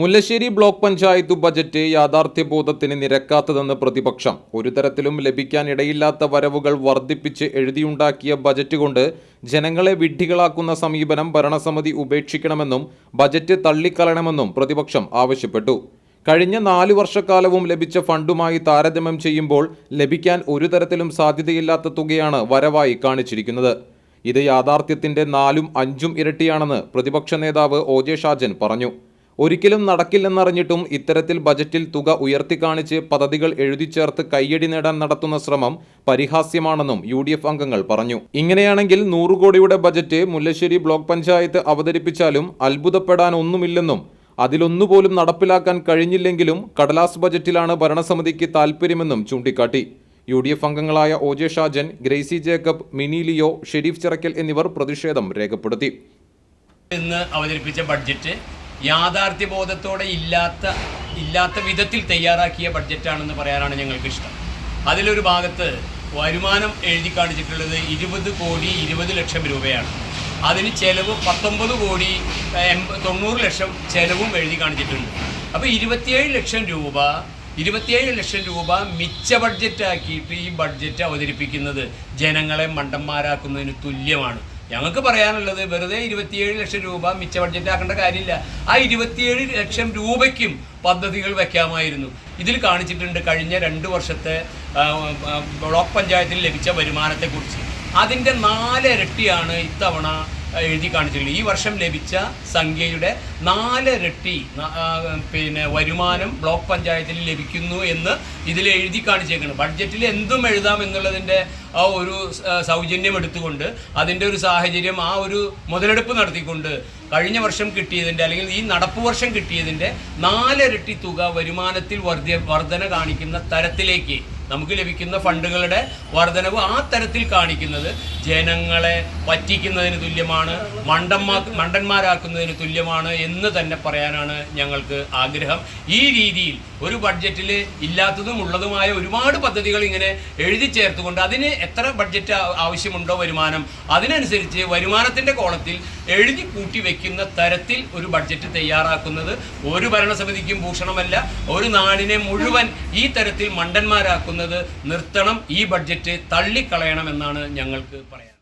Mullassery block panchayat budget യാഥാർത്ഥ്യബോധത്തിന് നിരക്കാത്തതെന്ന് പ്രതിപക്ഷം. ഒരു തരത്തിലും ലഭിക്കാനിടയില്ലാത്ത വരവുകൾ വർദ്ധിപ്പിച്ച് എഴുതിയുണ്ടാക്കിയ ബജറ്റ് കൊണ്ട് ജനങ്ങളെ വിഡ്ഢികളാക്കുന്ന സമീപനം ഭരണസമിതി ഉപേക്ഷിക്കണമെന്നും ബജറ്റ് തള്ളിക്കളയണമെന്നും പ്രതിപക്ഷം ആവശ്യപ്പെട്ടു. കഴിഞ്ഞ നാല് വർഷക്കാലവും ലഭിച്ച ഫണ്ടുമായി താരതമ്യം ചെയ്യുമ്പോൾ ലഭിക്കാൻ ഒരു തരത്തിലും സാധ്യതയില്ലാത്ത തുകയാണ് വരവായി കാണിച്ചിരിക്കുന്നത്. ഇത് യാഥാർത്ഥ്യത്തിന്റെ നാലും അഞ്ചും ഇരട്ടിയാണെന്ന് പ്രതിപക്ഷ നേതാവ് ഒ ജെ ഷാജൻ പറഞ്ഞു. ഒരിക്കലും നടക്കില്ലെന്നറിഞ്ഞിട്ടും ഇത്തരത്തിൽ ബജറ്റിൽ തുക ഉയർത്തിക്കാണിച്ച് പദ്ധതികൾ എഴുതി ചേർത്ത് കയ്യടി നേടാൻ നടത്തുന്ന ശ്രമം പരിഹാസ്യമാണെന്നും യു അംഗങ്ങൾ പറഞ്ഞു. ഇങ്ങനെയാണെങ്കിൽ നൂറ് കോടിയുടെ ബജറ്റ് മുല്ലശ്ശേരി ബ്ലോക്ക് പഞ്ചായത്ത് അവതരിപ്പിച്ചാലും അത്ഭുതപ്പെടാനൊന്നുമില്ലെന്നും അതിലൊന്നുപോലും നടപ്പിലാക്കാൻ കഴിഞ്ഞില്ലെങ്കിലും കടലാസ് ബജറ്റിലാണ് ഭരണസമിതിക്ക് താൽപ്പര്യമെന്നും ചൂണ്ടിക്കാട്ടി. യു ഡി എഫ് അംഗങ്ങളായ O J Shajan Gracy Jacob Mini Leo Sharif Chirakkal എന്നിവർ പ്രതിഷേധം രേഖപ്പെടുത്തി. ഇന്ന് അവതരിപ്പിച്ച ബഡ്ജറ്റ് യാഥാർത്ഥ്യബോധത്തോടെ ഇല്ലാത്ത ഇല്ലാത്ത വിധത്തിൽ തയ്യാറാക്കിയ ബഡ്ജറ്റാണെന്ന് പറയാനാണ് ഞങ്ങൾക്ക് ഇഷ്ടം അതിലൊരു ഭാഗത്ത് വരുമാനം എഴുതി കാണിച്ചിട്ടുള്ളത് ഇരുപത് കോടി ഇരുപത് ലക്ഷം രൂപയാണ്. അതിന് ചെലവ് പത്തൊമ്പത് കോടി എൺപ തൊണ്ണൂറ് ലക്ഷം ചെലവും എഴുതി കാണിച്ചിട്ടുണ്ട്. അപ്പോൾ ഇരുപത്തിയേഴ് ലക്ഷം രൂപ ഇരുപത്തിയേഴ് ലക്ഷം രൂപ മിച്ച ബഡ്ജറ്റാക്കിയിട്ട് ഈ ബഡ്ജറ്റ് അവതരിപ്പിക്കുന്നത് ജനങ്ങളെ മണ്ടന്മാരാക്കുന്നതിന് തുല്യമാണ്. ഞങ്ങൾക്ക് പറയാനുള്ളത് വെറുതെ ഇരുപത്തിയേഴ് ലക്ഷം രൂപ മിച്ച ബഡ്ജറ്റ് ആക്കേണ്ട കാര്യമില്ല. ആ ഇരുപത്തിയേഴ് ലക്ഷം രൂപയ്ക്കും പദ്ധതികൾ വെക്കാമായിരുന്നു. ഇതിൽ കാണിച്ചിട്ടുണ്ട് കഴിഞ്ഞ രണ്ട് വർഷത്തെ ബ്ലോക്ക് പഞ്ചായത്തിൽ ലഭിച്ച വരുമാനത്തെക്കുറിച്ച്. അതിന്റെ നാലിരട്ടിയാണ് ഇത്തവണ എഴുതി കാണിച്ചിട്ടുള്ളത് ഈ വർഷം ലഭിച്ച സംഖ്യയുടെ നാലിരട്ടി പിന്നെ വരുമാനം ബ്ലോക്ക് പഞ്ചായത്തിൽ ലഭിക്കുന്നു എന്ന് ഇതിൽ എഴുതി കാണിച്ചേക്കുന്നു ബഡ്ജറ്റിൽ എന്തും എഴുതാം എന്നുള്ളതിന്റെ ആ ഒരു സൗജന്യം എടുത്തുകൊണ്ട് അതിന്റെ ഒരു സാഹചര്യം ആ ഒരു മുതലെടുപ്പ് നടത്തിക്കൊണ്ട് കഴിഞ്ഞ വർഷം കിട്ടിയതിന്റെ അല്ലെങ്കിൽ ഈ നടപ്പ് വർഷം കിട്ടിയതിന്റെ നാലിരട്ടി തുക വരുമാനത്തിൽ വർദ്ധ വർധന കാണിക്കുന്ന തരത്തിലേക്ക് നമുക്ക് ലഭിക്കുന്ന ഫണ്ടുകളുടെ വർധനവ് ആ തരത്തിൽ കാണിക്കുന്നത് ജനങ്ങളെ പറ്റിക്കുന്നതിന് തുല്യമാണ് മണ്ടന്മാ മണ്ടന്മാരാക്കുന്നതിന് തുല്യമാണ് എന്ന് തന്നെ പറയാനാണ് ഞങ്ങൾക്ക് ആഗ്രഹം. ഈ രീതിയിൽ ഒരു ബഡ്ജറ്റിൽ ഇല്ലാത്തതും ഉള്ളതുമായ ഒരുപാട് പദ്ധതികൾ ഇങ്ങനെ എഴുതി ചേർത്തുകൊണ്ട് അതിന് എത്ര ബഡ്ജറ്റ് ആവശ്യമുണ്ടോ വരുമാനം അതിനനുസരിച്ച് വരുമാനത്തിന്റെ കോളത്തിൽ എഴുതി കൂട്ടി വെക്കുന്ന തരത്തിൽ ഒരു ബഡ്ജറ്റ് തയ്യാറാക്കുന്നത് ഒരു ഭരണസമിതിക്കും ഭൂഷണമല്ല ഒരു നാടിനെ മുഴുവൻ ഈ തരത്തിൽ നിർത്തണം ഈ ബഡ്ജറ്റ് തള്ളിക്കളയണമെന്നാണ് ഞങ്ങൾക്ക് പറയാൻ